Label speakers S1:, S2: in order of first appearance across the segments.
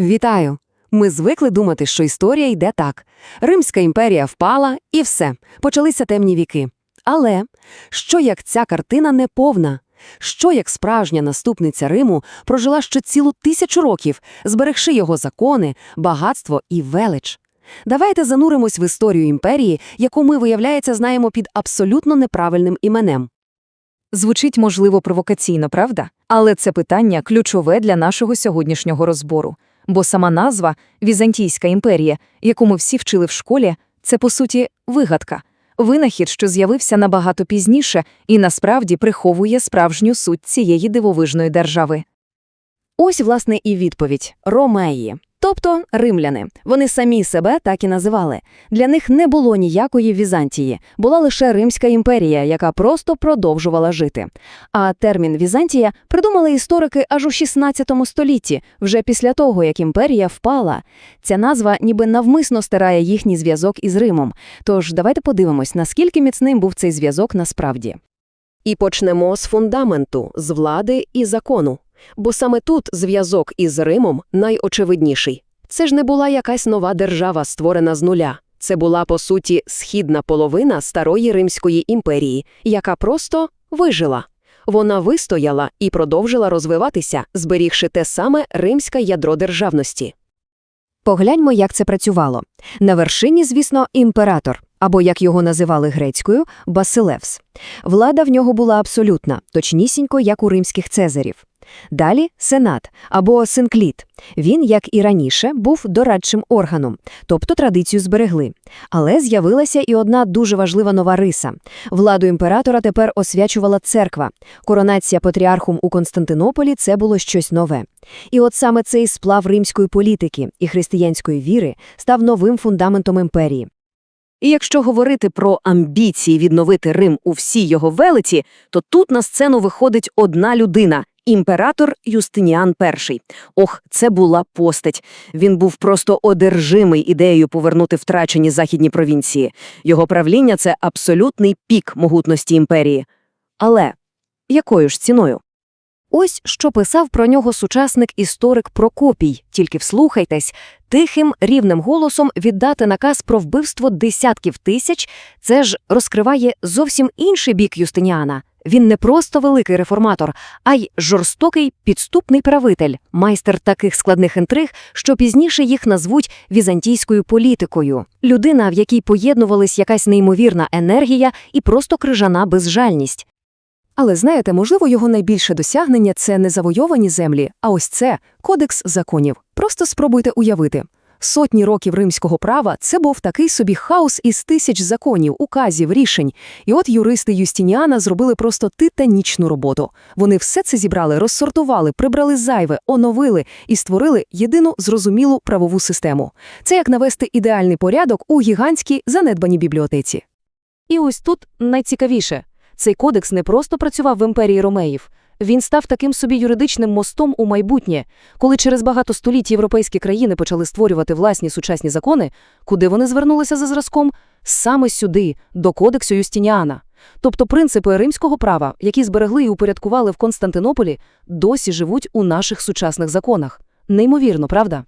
S1: Вітаю! Ми звикли думати, що історія йде так. Римська імперія впала, і все, почалися темні віки. Але що як ця картина не повна? Що як справжня наступниця Риму прожила ще цілу тисячу років, зберегши його закони, багатство і велич? Давайте зануримось в історію імперії, яку ми, виявляється, знаємо під абсолютно неправильним іменем.
S2: Звучить, можливо, провокаційно, правда? Але це питання ключове для нашого сьогоднішнього розбору. Бо сама назва Візантійська імперія, яку ми всі вчили в школі, це, по суті, вигадка. Винахід, що з'явився набагато пізніше і насправді приховує справжню суть цієї дивовижної держави.
S1: Ось, власне, і відповідь – Ромеї. Тобто римляни. Вони самі себе так і називали. Для них не було ніякої Візантії, була лише Римська імперія, яка просто продовжувала жити. А термін Візантія придумали історики аж у 16 столітті, вже після того, як імперія впала. Ця назва ніби навмисно стирає їхній зв'язок із Римом. Тож давайте подивимось, наскільки міцним був цей зв'язок насправді. І почнемо з фундаменту, з влади і закону. Бо саме тут зв'язок із Римом найочевидніший. Це ж не була якась нова держава, створена з нуля. Це була, по суті, східна половина старої Римської імперії, яка просто вижила. Вона вистояла і продовжила розвиватися, зберігши те саме римське ядро державності. Погляньмо, як це працювало. На вершині, звісно, імператор, або, як його називали грецькою, Басилевс. Влада в нього була абсолютна, точнісінько, як у римських цезарів. Далі – сенат, або синкліт. Він, як і раніше, був дорадчим органом, тобто традицію зберегли. Але з'явилася і одна дуже важлива нова риса. Владу імператора тепер освячувала церква. Коронація патріархум у Константинополі – це було щось нове. І от саме цей сплав римської політики і християнської віри став новим фундаментом імперії. І якщо говорити про амбіції відновити Рим у всій його велиці, то тут на сцену виходить одна людина – імператор Юстиніан І. Ох, це була постать. Він був просто одержимий ідеєю повернути втрачені західні провінції. Його правління – це абсолютний пік могутності імперії. Але якою ж ціною? Ось що писав про нього сучасник-історик Прокопій, тільки вслухайтесь, тихим, рівним голосом віддати наказ про вбивство десятків тисяч – це ж розкриває зовсім інший бік Юстиніана. Він не просто великий реформатор, а й жорстокий підступний правитель, майстер таких складних інтриг, що пізніше їх назвуть візантійською політикою. Людина, в якій поєднувались якась неймовірна енергія і просто крижана безжальність. Але знаєте, можливо, його найбільше досягнення – це не завойовані землі, а ось це – кодекс законів. Просто спробуйте уявити. Сотні років римського права – це був такий собі хаос із тисяч законів, указів, рішень. І от юристи Юстініана зробили просто титанічну роботу. Вони все це зібрали, розсортували, прибрали зайве, оновили і створили єдину зрозумілу правову систему. Це як навести ідеальний порядок у гігантській занедбаній бібліотеці. І ось тут найцікавіше. Цей кодекс не просто працював в імперії ромеїв. Він став таким собі юридичним мостом у майбутнє, коли через багато століть європейські країни почали створювати власні сучасні закони, куди вони звернулися за зразком? Саме сюди, до кодексу Юстініана. Тобто принципи римського права, які зберегли і упорядкували в Константинополі, досі живуть у наших сучасних законах. Неймовірно, правда?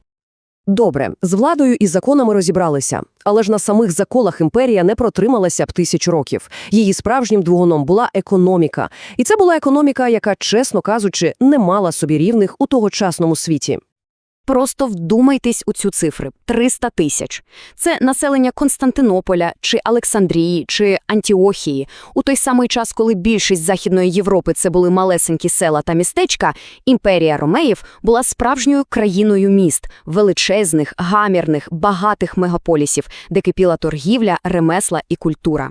S1: Добре, з владою і законами розібралися. Але ж на самих заколах імперія не протрималася б тисяч років. Її справжнім двигуном була економіка. І це була економіка, яка, чесно кажучи, не мала собі рівних у тогочасному світі. Просто вдумайтесь у цю цифри – 300 тисяч. Це населення Константинополя, чи Олександрії, чи Антіохії. У той самий час, коли більшість Західної Європи – це були малесенькі села та містечка, імперія Ромеїв була справжньою країною міст, величезних, гамірних, багатих мегаполісів, де кипіла торгівля, ремесла і культура.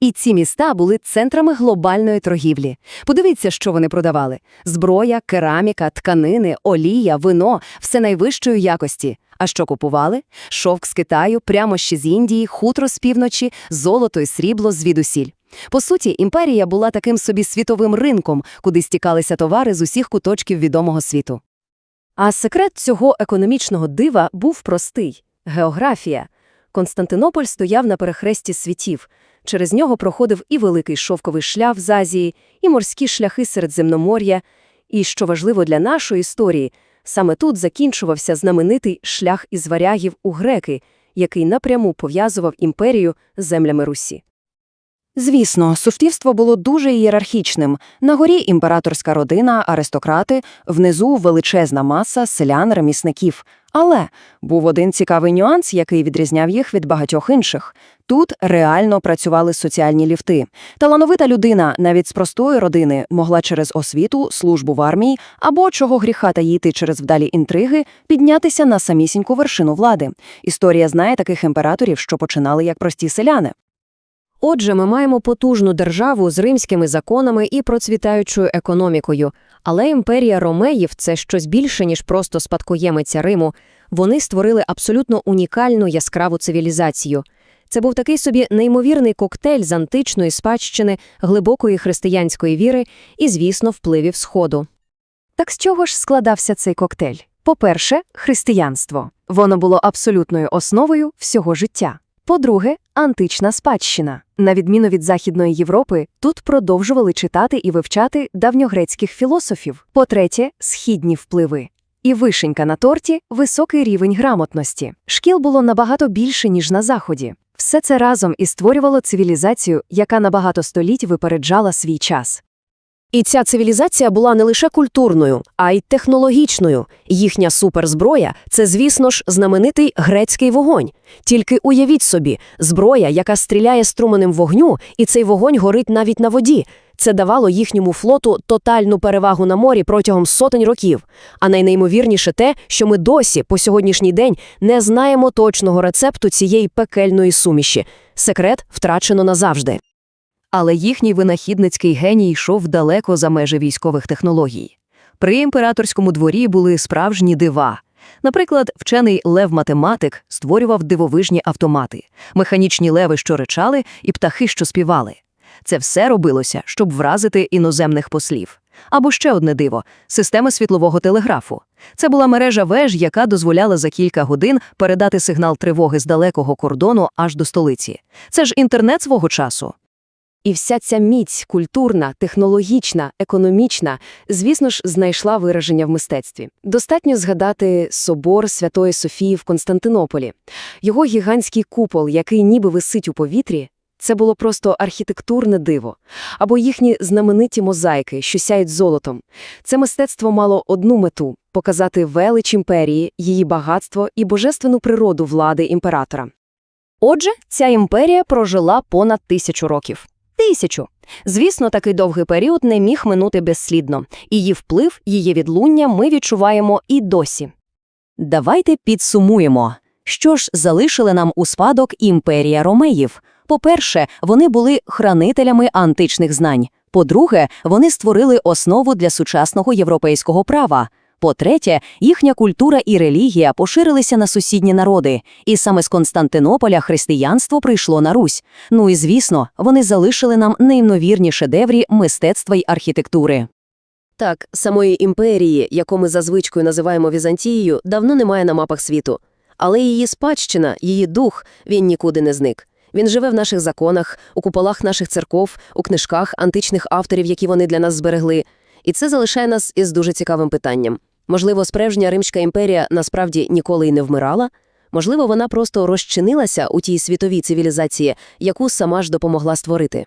S1: І ці міста були центрами глобальної торгівлі. Подивіться, що вони продавали: зброя, кераміка, тканини, олія, вино все найвищої якості. А що купували? Шовк з Китаю, прямо ще з Індії, хутро з півночі, золото і срібло звідусіль. По суті, імперія була таким собі світовим ринком, куди стікалися товари з усіх куточків відомого світу. А секрет цього економічного дива був простий – географія. Константинополь стояв на перехресті світів. Через нього проходив і великий шовковий шлях з Азії, і морські шляхи Середземномор'я. І, що важливо для нашої історії, Саме тут закінчувався знаменитий шлях із варягів у греки, який напряму пов'язував імперію з землями Русі. Звісно, суспільство було дуже ієрархічним. На горі імператорська родина, аристократи, внизу величезна маса селян-ремісників. Але був один цікавий нюанс, який відрізняв їх від багатьох інших. Тут реально працювали соціальні ліфти. Талановита людина, навіть з простої родини, могла через освіту, службу в армії або, чого гріха таїти через вдалі інтриги, піднятися на самісіньку вершину влади. Історія знає таких імператорів, що починали як прості селяни. Отже, ми маємо потужну державу з римськими законами і процвітаючою економікою. Але імперія Ромеїв – це щось більше, ніж просто спадкоємиця Риму. Вони створили абсолютно унікальну яскраву цивілізацію. Це був такий собі неймовірний коктейль з античної спадщини, глибокої християнської віри і, звісно, впливів Сходу. Так з чого ж складався цей коктейль? По-перше, християнство. Воно було абсолютною основою всього життя. По-друге, антична спадщина. На відміну від Західної Європи, тут продовжували читати і вивчати давньогрецьких філософів. По-третє, східні впливи. І вишенька на торті – високий рівень грамотності. Шкіл було набагато більше, ніж на Заході. Все це разом і створювало цивілізацію, яка на багато століть випереджала свій час. І ця цивілізація була не лише культурною, а й технологічною. Їхня суперзброя – це, звісно ж, знаменитий грецький вогонь. Тільки уявіть собі, зброя, яка стріляє струменем вогню, і цей вогонь горить навіть на воді. Це давало їхньому флоту тотальну перевагу на морі протягом сотень років. А найнеймовірніше те, що ми досі, по сьогоднішній день, не знаємо точного рецепту цієї пекельної суміші. Секрет втрачено назавжди. Але їхній винахідницький геній йшов далеко за межі військових технологій. При імператорському дворі були справжні дива. Наприклад, вчений лев-математик створював дивовижні автомати, механічні леви, що ричали, і птахи, що співали. Це все робилося, щоб вразити іноземних послів. Або ще одне диво – система світлового телеграфу. Це була мережа веж, яка дозволяла за кілька годин передати сигнал тривоги з далекого кордону аж до столиці. Це ж інтернет свого часу. І вся ця міць культурна, технологічна, економічна, звісно ж, знайшла вираження в мистецтві. Достатньо згадати собор Святої Софії в Константинополі. Його гігантський купол, який ніби висить у повітрі, це було просто архітектурне диво. Або їхні знамениті мозаїки, що сяють золотом. Це мистецтво мало одну мету – показати велич імперії, її багатство і божественну природу влади імператора. Отже, ця імперія прожила понад тисячу років. Тисячу. Звісно, такий довгий період не міг минути безслідно. Її вплив, її відлуння ми відчуваємо і досі. Давайте підсумуємо. Що ж залишили нам у спадок імперія Ромеїв? По-перше, вони були хранителями античних знань. По-друге, вони створили основу для сучасного європейського права. По-третє, їхня культура і релігія поширилися на сусідні народи, і саме з Константинополя християнство прийшло на Русь. Ну і звісно, вони залишили нам неймовірні шедеврі мистецтва й архітектури. Так, самої імперії, яку ми за звичкою називаємо Візантією, давно немає на мапах світу. Але її спадщина, її дух, він нікуди не зник. Він живе в наших законах, у куполах наших церков, у книжках античних авторів, які вони для нас зберегли. І це залишає нас із дуже цікавим питанням. Можливо, справжня Римська імперія насправді ніколи й не вмирала? Можливо, вона просто розчинилася у тій світовій цивілізації, яку сама ж допомогла створити.